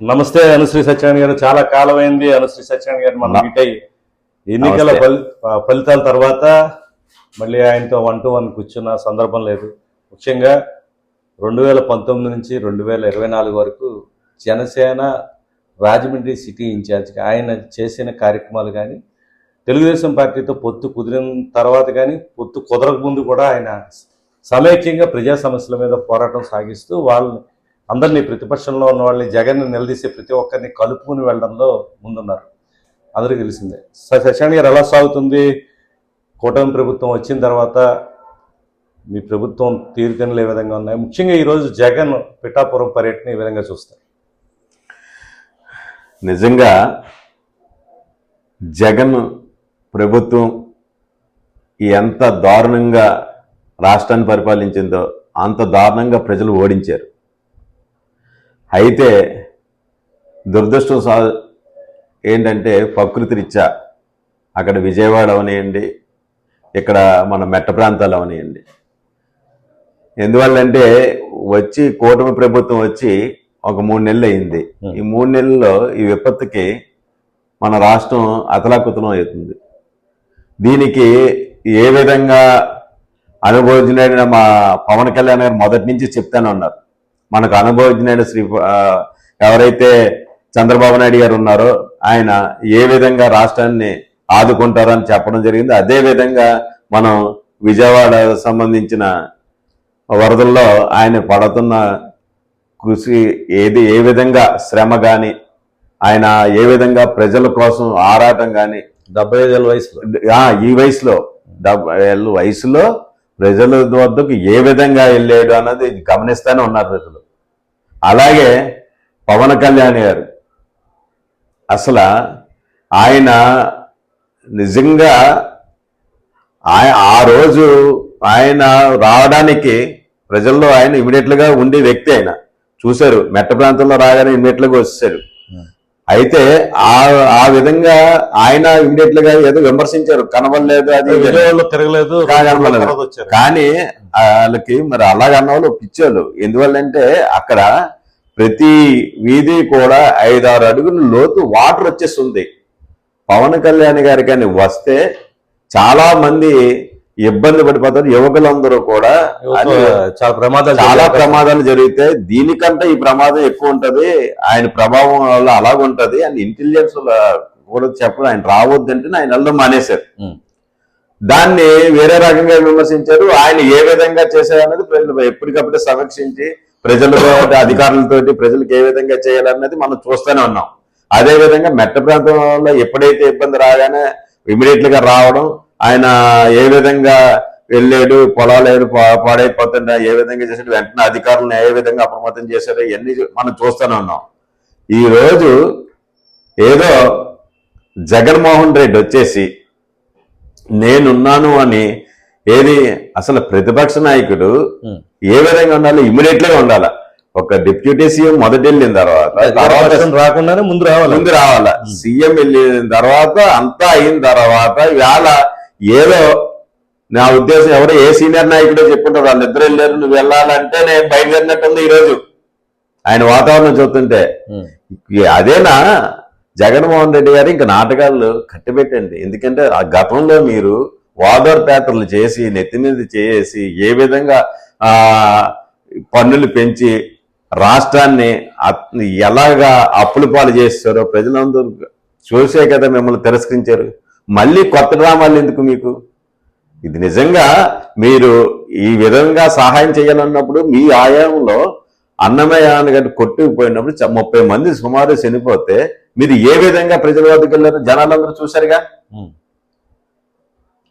నమస్తే అనుశ్రీ సత్యనారాయణ గారు. చాలా కాలమైంది. అనుశ్రీ సత్యనారాయణ గారు మనం మీట్ అయ్యి ఎన్నికల ఫలితాల తర్వాత మళ్ళీ ఆయనతో వన్ టు వన్ కూర్చున్న సందర్భం లేదు. ముఖ్యంగా రెండు వేల పంతొమ్మిది నుంచి రెండు వేల ఇరవై నాలుగు వరకు జనసేన రాజమండ్రి సిటీ ఇన్ఛార్జ్గా ఆయన చేసిన కార్యక్రమాలు కానీ తెలుగుదేశం పార్టీతో పొత్తు కుదిరిన తర్వాత కానీ పొత్తు కుదరక ముందు కూడా ఆయన సమైక్యంగా ప్రజా సమస్యల మీద పోరాటం సాగిస్తూ వాళ్ళని అందరినీ ప్రతిపక్షంలో ఉన్న వాళ్ళని జగన్ని నిలదీసే ప్రతి ఒక్కరిని కలుపుకుని వెళ్ళడంలో ముందున్నారు. అందరికీ తెలిసిందే. స- శశాంక్ గారు ఎలా సాగుతుంది? కూటమి ప్రభుత్వం వచ్చిన తర్వాత మీ ప్రభుత్వం తీరుతెన్నులు ఏ విధంగా ఉన్నాయి? ముఖ్యంగా ఈరోజు జగన్ పిఠాపురం పర్యటన ఈ విధంగా చూస్తారు. నిజంగా జగన్ ప్రభుత్వం ఎంత దారుణంగా రాష్ట్రాన్ని పరిపాలించిందో అంత దారుణంగా ప్రజలు ఓడించారు. అయితే దురదృష్టం సా ఏంటంటే ప్రకృతి రీత్యా అక్కడ విజయవాడ అవనియండి ఇక్కడ మన మెట్ట ప్రాంతాలు అవనియండి. ఎందువల్లంటే వచ్చి కూటమి ప్రభుత్వం వచ్చి ఒక మూడు నెలలు అయింది. ఈ మూడు నెలల్లో ఈ విపత్తుకి మన రాష్ట్రం అతలాకుతలం అవుతుంది. దీనికి ఏ విధంగా అనుభవించిన మా పవన్ కళ్యాణ్ గారు మొదటి నుంచి చెప్తానే ఉన్నారు మనకు అనుభవించిన శ్రీ ఎవరైతే చంద్రబాబు నాయుడు గారు ఉన్నారో ఆయన ఏ విధంగా రాష్ట్రాన్ని ఆదుకుంటారని చెప్పడం జరిగింది. అదే విధంగా మనం విజయవాడ సంబంధించిన వరదల్లో ఆయన పడుతున్న కృషి ఏది ఏ విధంగా శ్రమ కానీ ఆయన ఏ విధంగా ప్రజల కోసం ఆరాటం కానీ డెబ్బై ఐదేళ్ళ వయసులో ఈ వయసులో డెబ్బై ఏళ్ళ వయసులో ప్రజల వద్దకు ఏ విధంగా వెళ్ళాడు అన్నది గమనిస్తూనే ఉన్నారు ప్రజలు. అలాగే పవన్ కళ్యాణ్ గారు. అసలు ఆయన నిజంగా ఆ రోజు ఆయన రావడానికి ప్రజల్లో ఆయన ఇమీడియట్గా ఉండే వ్యక్తి ఆయన. చూశారు మెట్ట ప్రాంతంలో రాగానే ఇమీడియట్గా వచ్చేసారు. అయితే ఆ ఆ విధంగా ఆయన ఇమీడియట్గా ఏదో విమర్శించారు కనబడలేదు అది తిరగలేదు వచ్చారు. కానీ వాళ్ళకి మరి అలాగన్న వాళ్ళు పిచ్చోళ్ళు. ఎందువల్లంటే అక్కడ ప్రతి వీధి కూడా ఐదారు అడుగుల లోతు వాటర్ వచ్చేస్తుంది. పవన్ కళ్యాణ్ గారి కానీ వస్తే చాలా మంది ఇబ్బంది పడిపోతారు. యువకులందరూ కూడా చాలా ప్రమాదాలు చాలా ప్రమాదాలు జరిగితే దీనికంటే ఈ ప్రమాదం ఎక్కువ ఉంటది. ఆయన ప్రభావం వల్ల అలాగ ఉంటది అని ఇంటెలిజెన్స్ కూడా చెప్పడం ఆయన రావద్దంటే ఆయన వెళ్ళడం మానేశారు. దాన్ని వేరే రకంగా విమర్శించారు. ఆయన ఏ విధంగా చేశారన్నది ప్రజలు ఎప్పటికప్పుడు సమీక్షించి ప్రజలతో అధికారులతోటి ప్రజలకు ఏ విధంగా చేయాలన్నది మనం చూస్తూనే ఉన్నాం. అదే విధంగా మెట్ట ప్రాంతంలో ఎప్పుడైతే ఇబ్బంది రాగానే ఇమీడియట్గా రావడం ఆయన ఏ విధంగా వెళ్ళాడు పొలాలు ఏడు పా- ఏ విధంగా చేశాడు వెంటనే అధికారులను ఏ విధంగా అప్రమత్తం చేశారు ఇవన్నీ మనం చూస్తూనే ఉన్నాం. ఈ రోజు ఏదో జగన్మోహన్ రెడ్డి వచ్చేసి నేనున్నాను అని ఏది అసలు ప్రతిపక్ష నాయకుడు. ఏ విధంగా ఉండాలి? ఇమీడియట్గా ఉండాలి? ఒక డిప్యూటీ సీఎం మొదటి వెళ్ళిన తర్వాత రాకుండానే ముందు రావాలి? ముందు రావాల? సీఎం వెళ్ళిన తర్వాత అంతా అయిన తర్వాత ఇవాళ ఏదో నా ఉద్దేశం ఎవరో ఏ సీనియర్ నాయకుడో చెప్పుంటారు. వాళ్ళిద్దరు వెళ్ళారు నువ్వు వెళ్ళాలంటే నేను బయలుదేరినట్టుంది ఈ రోజు ఆయన వాతావరణం చూస్తుంటే. అదేనా? జగన్మోహన్ రెడ్డి గారు ఇంకా నాటకాలు కట్టిపెట్టండి. ఎందుకంటే ఆ గతంలో మీరు వాదర్ పేపర్లు చేసి నెత్తి మీద చేసి ఏ విధంగా పన్నులు పెంచి రాష్ట్రాన్ని ఎలాగా అప్పుల పాలు చేస్తారో ప్రజలందరూ చూసే కదా మిమ్మల్ని తిరస్కరించారు. మళ్ళీ కొత్త డ్రామాలు ఎందుకు మీకు? ఇది నిజంగా మీరు ఈ విధంగా సహాయం చేయాలన్నప్పుడు మీ ఆయామంలో అన్నమయ్య గంట కొట్టుకుపోయినప్పుడు ముప్పై మంది సుమారు చనిపోతే మీరు ఏ విధంగా ప్రజల వద్దకు వెళ్ళారు జనాలందరూ చూశారుగా.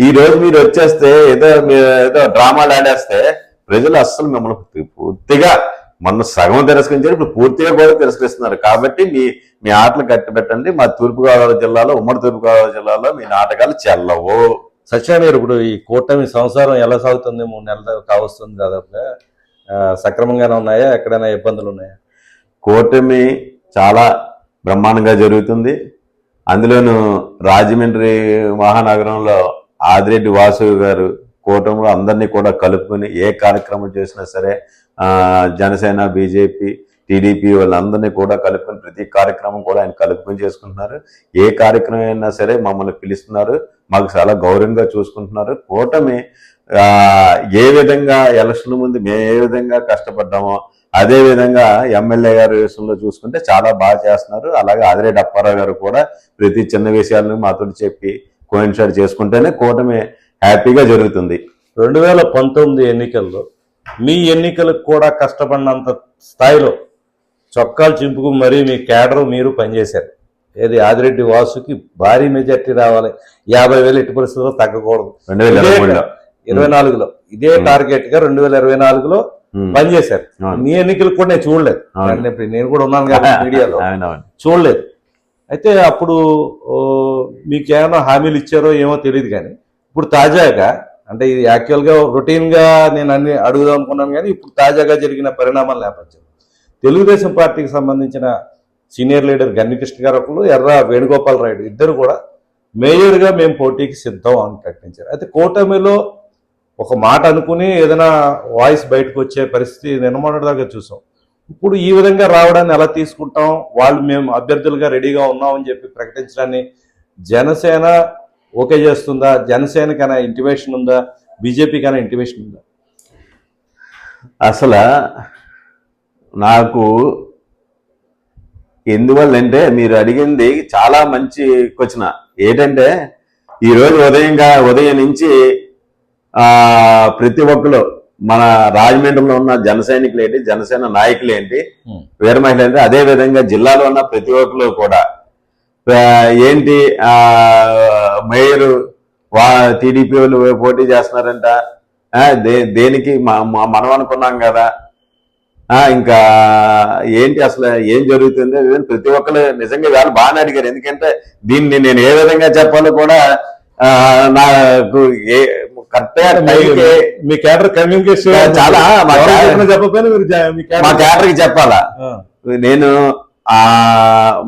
ఈ రోజు మీరు వచ్చేస్తే ఏదో మీరు ఏదో డ్రామాలు ఆడేస్తే ప్రజలు అస్సలు మిమ్మల్ని పూర్తి- పూర్తిగా మొన్న సగం తిరస్కరించారు ఇప్పుడు పూర్తిగా కూడా తిరస్కరిస్తున్నారు. కాబట్టి మీ మీ ఆటలు కట్టిపెట్టండి. మా తూర్పుగోదావరి జిల్లాలో ఉమ్మడి తూర్పుగోదావరి జిల్లాలో మీ నాటకాలు చెల్లవు. సత్యనారాయణ గారు ఇప్పుడు ఈ కూటమి సంసారం ఎలా సాగుతుంది? మూడు నెలలు కావస్తుంది దాదాపుగా. సక్రమంగానే ఉన్నాయా? ఎక్కడైనా ఇబ్బందులు ఉన్నాయా? కూటమి చాలా బ్రహ్మాండంగా జరుగుతుంది. అందులోనూ రాజమండ్రి మహానగరంలో ఆదిరెడ్డి వాసు గారు కూటమిలో అందరినీ కూడా కలుపుకొని ఏ కార్యక్రమం చేసినా సరే జనసేన బీజేపీ టీడీపీ వాళ్ళందరినీ కూడా కలుపుకొని ప్రతి కార్యక్రమం కూడా ఆయన కలుపుకొని చేసుకుంటున్నారు. ఏ కార్యక్రమం అయినా సరే మమ్మల్ని పిలుస్తున్నారు. మాకు చాలా గౌరవంగా చూసుకుంటున్నారు. కూటమి ఏ విధంగా ఎలక్షన్ ముందు మేము ఏ విధంగా కష్టపడ్డామో అదే విధంగా ఎమ్మెల్యే గారి విషయంలో చూసుకుంటే చాలా బాగా చేస్తున్నారు. అలాగే ఆదిరెడ్డి అప్పారావు గారు కూడా ప్రతి చిన్న విషయాలను మాతో చెప్పి కోయిన్సైడ్ చేసుకుంటేనే కూటమి హ్యాపీగా జరుగుతుంది. రెండు వేల పంతొమ్మిది ఎన్నికల్లో మీ ఎన్నికలకు కూడా కష్టపడినంత స్థాయిలో చొక్కాలు చింపుకు మరీ మీ కేడర్ మీరు పనిచేశారు. ఏది ఆదిరెడ్డి వాసుకి భారీ మెజార్టీ రావాలి. యాభై వేలు ఎట్టి పరిస్థితుల్లో తగ్గకూడదు. రెండు వేల ఇరవై నాలుగులో ఇదే Hmm. టార్గెట్గా రెండు వేల ఇరవై నాలుగులో. పనిచేశారు అవును. మీ ఎన్నికలు కూడా నేను చూడలేదు. నేను ఇప్పుడు నేను కూడా ఉన్నాను కదా మీడియాలో. చూడలేదు అయితే అప్పుడు మీకు ఏమైనా హామీలు ఇచ్చారో ఏమో తెలియదు కానీ ఇప్పుడు తాజాగా అంటే ఇది యాక్చువల్గా రొటీన్గా నేను అన్ని అడుగుదాం అనుకున్నాను కానీ ఇప్పుడు తాజాగా జరిగిన పరిణామాల నేపథ్యం తెలుగుదేశం పార్టీకి సంబంధించిన సీనియర్ లీడర్ గన్నికృష్ణ గారు ఒకరు ఎర్ర వేణుగోపాల్ రాయుడు ఇద్దరు కూడా మేయర్గా మేము పోటీకి సిద్ధం అని ప్రకటించారు అయితే కూటమిలో ఒక మాట అనుకుని ఏదైనా వాయిస్ బయటకు వచ్చే పరిస్థితి దాకా చూసాం. ఇప్పుడు ఈ విధంగా రావడాన్ని ఎలా తీసుకుంటాం? వాళ్ళు మేము అభ్యర్థులుగా రెడీగా ఉన్నామని చెప్పి ప్రకటించడాన్ని జనసేన ఓకే చేస్తుందా? జనసేనకైనా ఇంటిమేషన్ ఉందా? బీజేపీకైనా ఇంటిమేషన్ ఉందా? అసలు నాకు ఎందువల్లంటే మీరు అడిగింది చాలా మంచి క్వశ్చన. ఏంటంటే ఈరోజు ఉదయంగా ఉదయం నుంచి ప్రతి ఒక్కరు మన రాజమండ్రిలో ఉన్న జన సైనికులు ఏంటి జనసేన నాయకులు ఏంటి. వీర మహిళలు ఏంటి అదే విధంగా జిల్లాలో ఉన్న ప్రతి ఒక్కరు కూడా ఏంటి ఆ మేయర్ వా టీడీపీ వాళ్ళు పోటీ చేస్తున్నారంట. దేనికి మనం అనుకున్నాం కదా. ఆ ఇంకా ఏంటి అసలు ఏం జరుగుతుంది? ప్రతి ఒక్కరు నిజంగా వాళ్ళు బాగానే అడిగారు. ఎందుకంటే దీన్ని నేను ఏ విధంగా చెప్పాలో కూడా నాకు ఏ టైంకి మీ క్యాడర్ కమ్యూనికేషన్ చాలా, మా cadre- చెప్పకపోయినా మీరు మీ క్యాటర్కి చెప్పాలా? నేను ఆ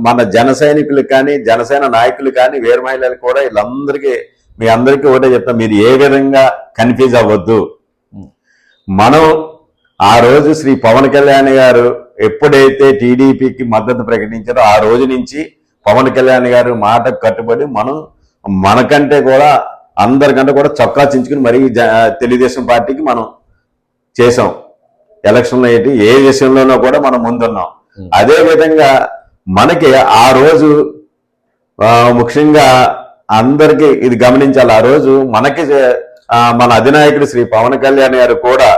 మన జన సైనికులకు కానీ జనసేన నాయకులు కానీ వీర మహిళలు కూడా వీళ్ళందరికీ మీ అందరికీ ఒకటే చెప్తా మీరు ఏ విధంగా కన్ఫ్యూజ్ అవ్వద్దు. మనం ఆ రోజు శ్రీ పవన్ కళ్యాణ్ గారు ఎప్పుడైతే టీడీపీకి మద్దతు ప్రకటించారో ఆ రోజు నుంచి పవన్ కళ్యాణ్ గారు మాటకు కట్టుబడి మనం మనకంటే కూడా అందరికంటే కూడా చొక్కా చించుకుని మరీ తెలుగుదేశం పార్టీకి మనం చేసాం ఎలక్షన్లో ఏంటి ఏ విషయంలోనూ కూడా మనం ముందున్నాం. అదే విధంగా మనకి ఆ రోజు ముఖ్యంగా అందరికి ఇది గమనించాలి. ఆ రోజు మనకి మన అధినాయకుడు శ్రీ పవన్ కళ్యాణ్ గారు కూడా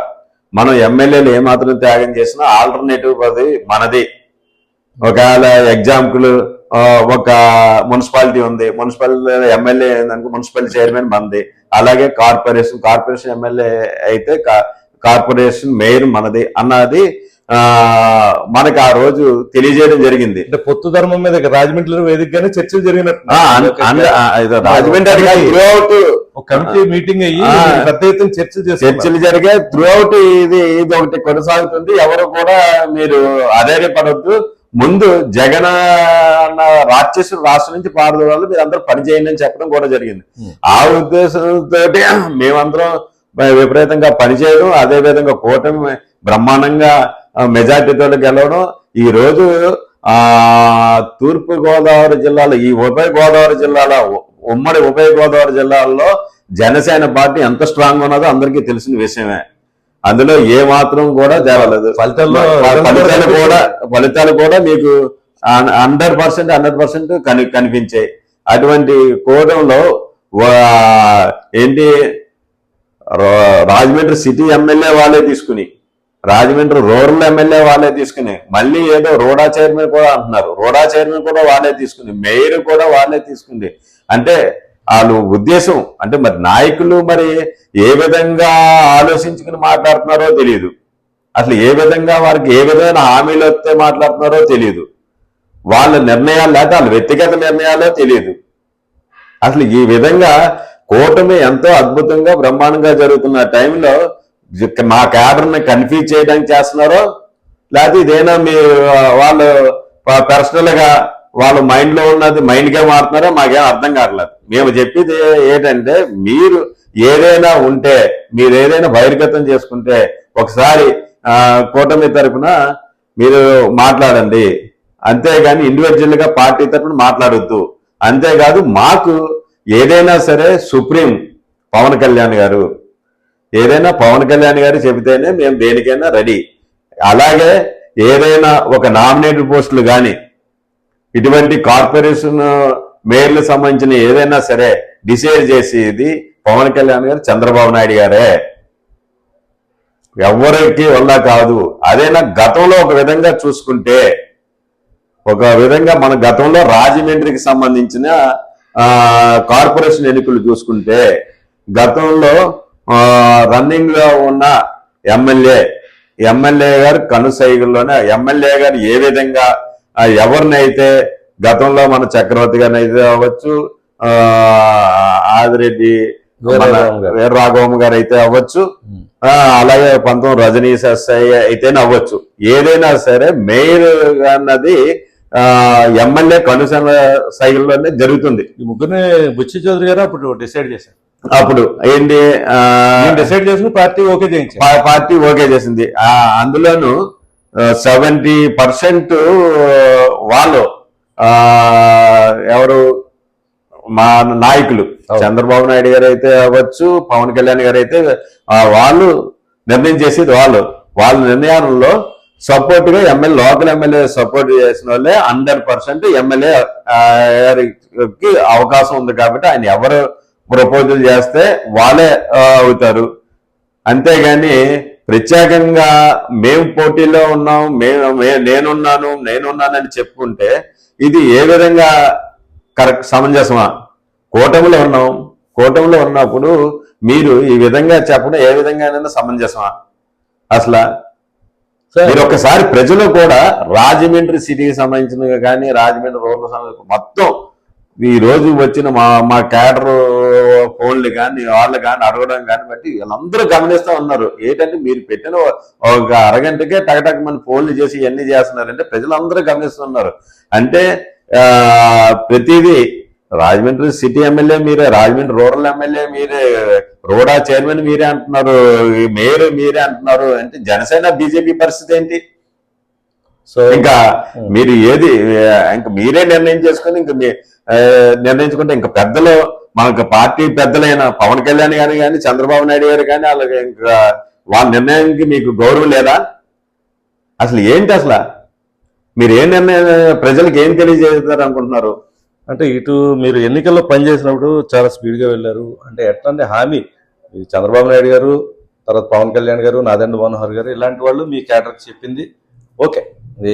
మనం ఎమ్మెల్యేలు ఏమాత్రం త్యాగం చేసినా ఆల్టర్నేటివ్ అది మనది. ఒకవేళ ఎగ్జాంపుల్ ఒక మున్సిపాలిటీ ఉంది. మున్సిపల్ ఎమ్మెల్యే ఏందనుకో మున్సిపల్ చైర్మన్ మనది అలాగే కార్పొరేషన్ కార్పొరేషన్ ఎమ్మెల్యే అయితే కార్పొరేషన్ మేయర్ మనది అన్నది ఆ మనకి ఆ రోజు తెలియజేయడం జరిగింది. అంటే పొత్తు ధర్మం మీద రాజమండ్రిలో వేదికగానే చర్చలు జరిగినట్టు. రాజమండ్రి కమిటీ మీటింగ్ అయ్యి. పెద్ద ఎత్తున చర్చలు చర్చలు జరిగే త్రూ అవుట్ ఇది ఇది ఒకటి కొనసాగుతుంది. ఎవరు కూడా మీరు అధైర్యపడద్దు ముందు జగన్ అన్న రాక్షసుడు రాష్ట్రం నుంచి పారదోడాలి మీరు అందరూ పని చేయండి అని చెప్పడం కూడా జరిగింది. ఆ ఉద్దేశంతో మేమందరం విపరీతంగా పనిచేయడం అదే విధంగా కూటమి బ్రహ్మాండంగా మెజార్టీతో గెలవడం. ఈ రోజు ఆ తూర్పు గోదావరి జిల్లాలో ఈ ఉభయ గోదావరి జిల్లాలో ఉమ్మడి ఉభయ గోదావరి జిల్లాల్లో జనసేన పార్టీ ఎంత స్ట్రాంగ్ ఉన్నదో అందరికీ తెలిసిన విషయమే. అందులో ఏ మాత్రం కూడా తేవలేదు ఫలితాల్లో ఫలితాలు కూడా ఫలితాలు కూడా మీకు హండ్రెడ్ పర్సెంట్ హండ్రెడ్ పర్సెంట్ కని కనిపించాయి. అటువంటి కూటంలో ఏంటి? రాజమండ్రి సిటీ ఎమ్మెల్యే వాళ్ళే తీసుకుని రాజమండ్రి రూరల్ ఎమ్మెల్యే వాళ్ళే తీసుకుని మళ్ళీ ఏదో రోడా చైర్మన్ కూడా అంటున్నారు. రోడా చైర్మన్ కూడా వాళ్ళే తీసుకుని మేయర్ కూడా వాళ్ళే తీసుకుంది. అంటే వాళ్ళు ఉద్దేశం అంటే మరి నాయకులు మరి ఏ విధంగా ఆలోచించుకుని మాట్లాడుతున్నారో తెలియదు. అసలు ఏ విధంగా వారికి ఏ విధమైన హామీలు వస్తే మాట్లాడుతున్నారో తెలియదు. వాళ్ళ నిర్ణయాలు లేకపోతే వాళ్ళ వ్యక్తిగత నిర్ణయాలో తెలియదు. అసలు ఈ విధంగా కూటమి ఎంతో అద్భుతంగా బ్రహ్మాండంగా జరుగుతున్న టైంలో మా క్యాడర్ని కన్ఫ్యూజ్ చేయడానికి చేస్తున్నారో లేకపోతే ఇదేనా మీ వాళ్ళు పర్సనల్గా వాళ్ళ మైండ్లో ఉన్నది మైండ్గా మారుతున్నారో మాకేం అర్థం కావట్లేదు. మేము చెప్పేది ఏంటంటే మీరు ఏదైనా ఉంటే మీరు ఏదైనా బహిర్గతం చేసుకుంటే ఒకసారి కూటమి తరపున మీరు మాట్లాడండి. అంతేగాని ఇండివిజువల్గా పార్టీ తరఫున మాట్లాడొద్దు. అంతేకాదు మాకు ఏదైనా సరే సుప్రీం పవన్ కళ్యాణ్ గారు ఏదైనా పవన్ కళ్యాణ్ గారు చెబితేనే మేము దేనికైనా రెడీ. అలాగే ఏదైనా ఒక నామినేటెడ్ పోస్టులు కానీ ఇటువంటి కార్పొరేషన్ మేయర్లకు సంబంధించిన ఏదైనా సరే డిసైడ్ చేసేది పవన్ కళ్యాణ్ గారు చంద్రబాబు నాయుడు గారే. ఎవరికి వల్ల కాదు. అదేనా గతంలో ఒక విధంగా చూసుకుంటే ఒక విధంగా మన గతంలో రాజమండ్రికి సంబంధించిన కార్పొరేషన్ ఎన్నికలు చూసుకుంటే గతంలో రన్నింగ్లో ఉన్న ఎమ్మెల్యే ఎమ్మెల్యే గారు కనుసైగుల్లోనే ఎమ్మెల్యే గారు ఏ విధంగా ఎవరినైతే గతంలో మన చక్రవర్తి గారిని అయితే అవ్వచ్చు ఆ, ఆదిరెడ్డి వీరరాఘవం గారు. అయితే అవ్వచ్చు ఆ, అలాగే పంతొమ్మిది రజనీ శాస్త్రి అయితేనే అవ్వచ్చు. ఏదైనా సరే మేయర్ అన్నది ఎమ్మెల్యే కనుసన సైకిల్లోనే జరుగుతుంది. ఈ ముగ్గురిని బుచ్చి చౌదరి గారు అప్పుడు డిసైడ్ చేశారు. అప్పుడు ఏంటి డిసైడ్ చేసిన పార్టీ ఓకే చేయించారు. పా- పార్టీ ఓకే చేసింది. ఆ, అందులోను సెవెంటీ పర్సెంట్ వాళ్ళు ఎవరు? మా నాయకులు. చంద్రబాబు నాయుడు గారు అయితే అవ్వచ్చు పవన్ కళ్యాణ్ గారు అయితే వాళ్ళు నిర్ణయం చేసేది వాళ్ళు. వాళ్ళ నిర్ణయాలలో సపోర్ట్గా ఎమ్మెల్యే లోకల్ ఎమ్మెల్యే సపోర్ట్ చేసిన వాళ్ళే హండ్రెడ్ పర్సెంట్ ఎమ్మెల్యే గారికి అవకాశం ఉంది కాబట్టి ఆయన ఎవరు ప్రపోజల్ చేస్తే వాళ్ళే అవుతారు. అంతేగాని ప్రత్యేకంగా మేము పోటీలో ఉన్నాం మేము నేనున్నాను నేనున్నానని చెప్పుకుంటే ఇది ఏ విధంగా కరెక్ట్ సమంజసమా? కూటమిలో ఉన్నాం. కూటమిలో ఉన్నప్పుడు మీరు ఈ విధంగా చెప్పడం ఏ విధంగా సమంజసమా? అసలు? మీరు ఒకసారి ప్రజలు కూడా రాజమండ్రి సిటీకి సంబంధించిన కానీ రాజమండ్రి సంబంధించిన మొత్తం ఈ రోజు వచ్చిన మా మా క్యాడర్ ఫోన్లు కానీ వాళ్ళు కానీ అడగడం కానీ బట్టి వీళ్ళందరూ గమనిస్తూ ఉన్నారు. ఏంటంటే మీరు పెట్టిన ఒక అరగంటకే టకటక మన ఫోన్లు చేసి ఇవన్నీ చేస్తున్నారంటే ప్రజలందరూ గమనిస్తున్నారు అంటే ఆ ప్రతిదీ రాజమండ్రి సిటీ ఎమ్మెల్యే మీరే రాజమండ్రి రూరల్ ఎమ్మెల్యే మీరే రోడా చైర్మన్ మీరే అంటున్నారు మేయర్ మీరే అంటున్నారు. అంటే జనసేన బీజేపీ పరిస్థితి ఏంటి? సో ఇంకా మీరు ఏది ఇంకా మీరే నిర్ణయం చేసుకుని ఇంకా మీ నిర్ణయించుకుంటే ఇంకా పెద్దలు మనకు పార్టీ పెద్దలైన పవన్ కళ్యాణ్ గారు కానీ చంద్రబాబు నాయుడు గారు కానీ అలాగే ఇంకా వాళ్ళ నిర్ణయానికి మీకు గౌరవం లేదా? అసలు ఏంటి అసలు? మీరు ఏం నిర్ణయం ప్రజలకు ఏం తెలియజేస్తారు అనుకుంటున్నారు? అంటే ఇటు మీరు ఎన్నికల్లో పనిచేసినప్పుడు చాలా స్పీడ్గా వెళ్ళారు. అంటే ఎట్లాంటి హామీ ఈ చంద్రబాబు నాయుడు గారు తర్వాత పవన్ కళ్యాణ్ గారు నాదెండ్ల మనోహర్ గారు ఇలాంటి వాళ్ళు మీ క్యాడర్కి చెప్పింది. ఓకే. ఈ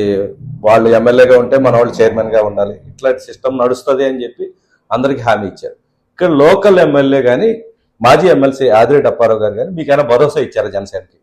వాళ్ళు ఎమ్మెల్యేగా ఉంటే మన వాళ్ళు చైర్మన్గా ఉండాలి. ఇట్లాంటి సిస్టమ్ నడుస్తుంది అని చెప్పి అందరికి హామీ ఇచ్చారు. ఇక్కడ లోకల్ ఎమ్మెల్యే కానీ మాజీ ఎమ్మెల్సీ ఆదిరెడ్డి అప్పారావు గారు కానీ మీకైనా భరోసా ఇచ్చారు జనసేనకి?